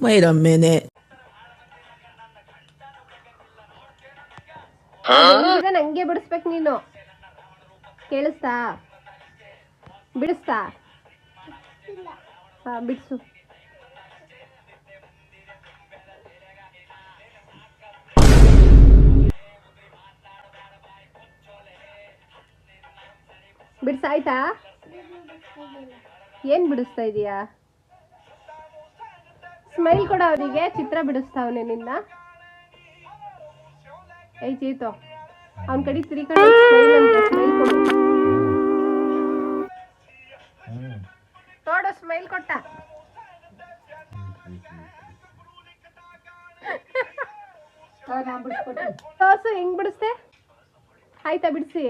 Wait a minute. ಈಗ ನಂಗೆ ಬಿಡಿಸ್ಬೇಕು ನೀನು. ಕೇಳಿಸ್ತಾ? ಬಿಡಿಸ್ತಾ? ಬಿಡಿಸು. ಬಿಡ್ಸಾಯ್ತಾ? ಏನ್ ಬಿಡಿಸ್ತಾ ಇದೀಯಾ? ಸ್ಮೈಲ್ ಕೊಡ ಅವನಿಗೆ ಚಿತ್ರ ಬಿಡಿಸ್ತಾವನೆ ನಿನ್ನ. ಏ ಚೇತು ಅವನ ಕಡೆ ತಿರಿಕೊಂಡು ಸ್ಮೈಲ್ ಸ್ಮೈಲ್ ಕೊಡು. ನೋಡು ಸ್ಮೈಲ್ ಕೊಟ್ಟ. ತೋರ್ಸು ಹೆಂಗ್ ಬಿಡಿಸ್ತೆ ಆಯ್ತಾ ಬಿಡಿಸಿ.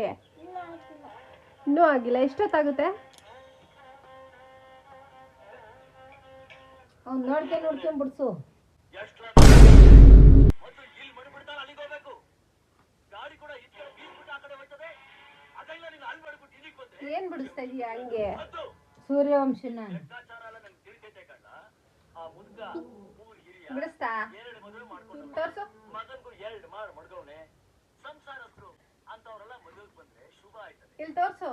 ಇನ್ನೂ ಆಗಿಲ್ಲ ಎಷ್ಟೊತ್ತಾಗುತ್ತೆ? ಅವ್ನು ನೋಡ್ಕೆ ನೋಡ್ಕೊಂಡ್ ಬಿಡ್ಸು. ಏನ್ ಬಿಡಿಸ್ತಾ ಇದೀಯ ಹಂಗೆ? ಸೂರ್ಯವಂಶನ. ಬಿಡಿಸ್ತಾ? ತೋರ್ಸು. ಇಲ್ಲಿ ತೋರ್ಸು.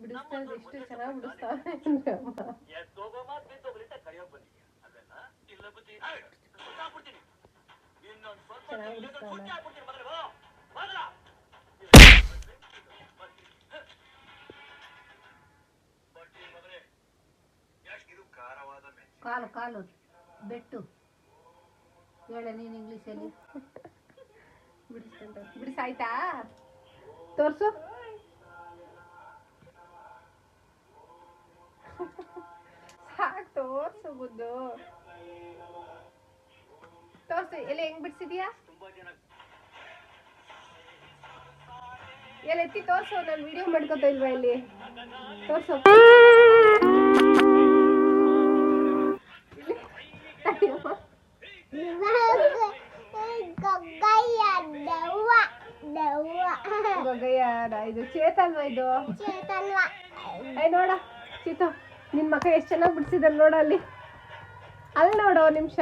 ಬಿಡಿಸ್ತಾ ಇದ್ರೆ ಎಷ್ಟು ಚೆನ್ನಾಗಿ ಬಿಡಿಸ್ತಾವನೆ ಕಾಲು ಕಾಲು ಬೆಟ್ಟು. ಹೇಳ ನೀನ್ ಇಂಗ್ಲೀಷಲ್ಲಿ ಬಿಡಿಸ್ಕೊಂತ ಬಿಡಿಸಾಯ್ತಾ ತೋರ್ಸು. ಸಾಕ್ ತೋರ್ಸು ಬುದ್ದು ತೋರ್ಸು ಎಲ್ಲ ಹೆಂಗ್ ಬಿಡ್ಸಿದ್ಯಾ? ಎಲ್ಲ ಎತ್ತಿ ತೋರ್ಸು, ನಾನು ವಿಡಿಯೋ ಮಾಡ್ಕೋತಾ ಇಲ್ವಾ ಇಲ್ಲಿ? ತೋರ್ಸು. ಗೊಗ್ಗಯ್ಯನ ಇದು ಚೇತನ್ವ ಇದು? ಏ ನೋಡ ಚೀತು ನಿನ್ ಮಕ್ಕ ಎಷ್ಟ್ ಚೆನ್ನಾಗಿ ಬಿಡ್ಸಿದಾರೆ ನೋಡ ಅಲ್ಲಿ. ಅಲ್ಲಿ ನೋಡು ನಿಮಿಷ.